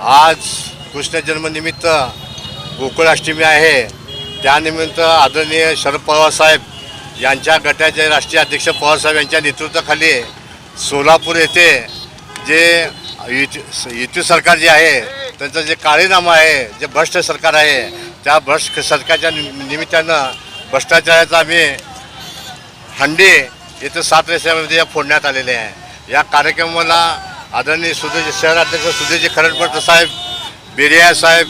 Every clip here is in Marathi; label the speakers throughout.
Speaker 1: आज कृष्ण जन्मनिमित्त गोकुळाष्टमी आहे. त्यानिमित्त आदरणीय शरद पवार साहेब यांच्या गटाचे राष्ट्रीय अध्यक्ष पवारसाहेब यांच्या नेतृत्वाखाली सोलापूर येथे जे युती युती सरकार जे आहे त्यांचं जे काळीनामा आहे जे भ्रष्ट सरकार आहे त्या भ्रष्ट सरकारच्या नि- निमित्तानं भ्रष्टाचाराचा आम्ही हंडी येथे सात रस्त्यामध्ये फोडण्यात आलेले आहे. या कार्यक्रमाला आदरणीय सुधीर शहराध्यक्ष सुधीरजी खरडपट साहेब बिरिया साहेब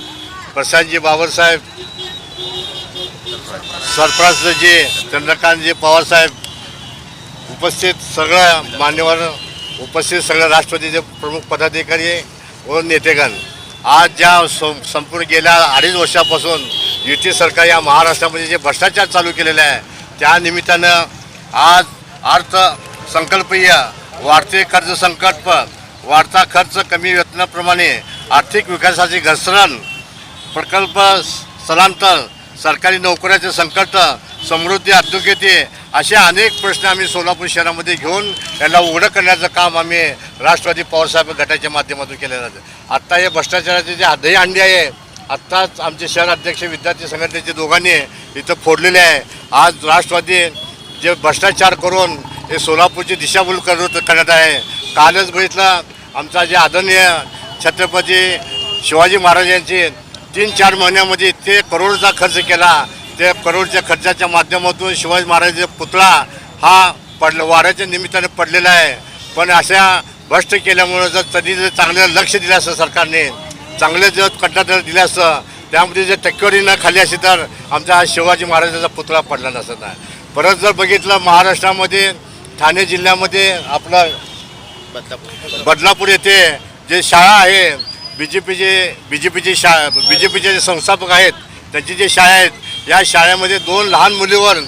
Speaker 1: प्रशांतजी बाबरसाहेब साहेब चंद्रकांतजी पवार साहेब उपस्थित सगळ्या मान्यवर उपस्थित सगळ्या राष्ट्रपतीचे प्रमुख पदाधिकारी व नेतेगण. आज ज्या सं- संपूर्ण गेल्या अडीच वर्षापासून युती सरकार या महाराष्ट्रामध्ये जे भ्रष्टाचार चालू केलेला आहे त्या निमित्तानं आज अर्थसंकल्पीय वाढते कर्ज संकल्प वाढता खर्च कमी वेतनाप्रमाणे आर्थिक विकासाची घसरण प्रकल्प स्थलांतर सरकारी नोकऱ्याचे संकट समृद्धी औद्योगिकते असे अनेक प्रश्न आम्ही सोलापूर शहरामध्ये घेऊन याला उघडं करण्याचं काम आम्ही राष्ट्रवादी पवारसाहेब गटाच्या माध्यमातून केलं जातं आत्ता हे भ्रष्टाचाराचे जे दही अंडी आहे आत्ताच आमचे शहर अध्यक्ष विद्यार्थी संघटनेचे दोघांनी इथं फोडलेले आहे. आज राष्ट्रवादी जे भ्रष्टाचार करून हे सोलापूरची दिशाभूल करत करण्यात आहे. कालच बघितलं आमचा जे आदरणीय छत्रपती शिवाजी महाराज यांची तीन चार महिन्यामध्ये ते करोडचा खर्च केला. ते करोडच्या खर्चाच्या माध्यमातून शिवाजी महाराजांचा पुतळा हा पडला वाऱ्याच्या निमित्ताने पडलेला आहे. पण अशा भ्रष्ट केल्यामुळं जर तरी जर चांगलं लक्ष दिलं असतं सरकारने चांगले जर कंटाळा दिलं असतं त्यामध्ये जर टक्केवारी न खाली असती तर आमचा शिवाजी महाराजांचा पुतळा पडला नसता. परत जर बघितलं महाराष्ट्रामध्ये ठाणे जिल्ह्यामध्ये आपलं बदलापूर. येथे जे शाळा आहे बी जे पीचे बी जे पीचे शा बी जे पीचे जे संस्थापक आहेत त्यांची जे शाळा आहेत या शाळेमध्ये दोन लहान मुलीवर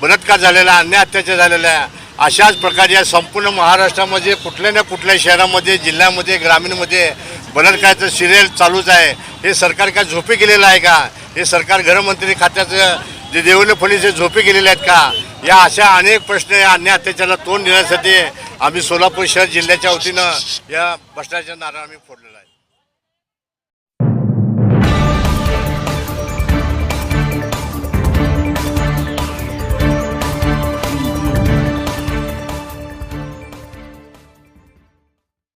Speaker 1: बलात्कार झालेला आहे, अन्याय अत्याचार झालेला आहे. अशाच प्रकारे या संपूर्ण महाराष्ट्रामध्ये कुठल्या ना कुठल्या शहरामध्ये जिल्ह्यामध्ये ग्रामीणमध्ये बलात्काराचं सिरियल चालूच आहे. हे सरकार काय झोपे गेलेलं आहे का? हे सरकार गृहमंत्री खात्याचं जे देवले फडणवीस झोपे गेलेले आहेत का? या अशा अनेक प्रश्न या अन्य अत्याचाराला तोंड देण्यासाठी आम्ही सोलापूर शहर जिल्ह्याच्या वतीनं या भ्रष्टाचार नारा आम्ही फोडलेला आहे.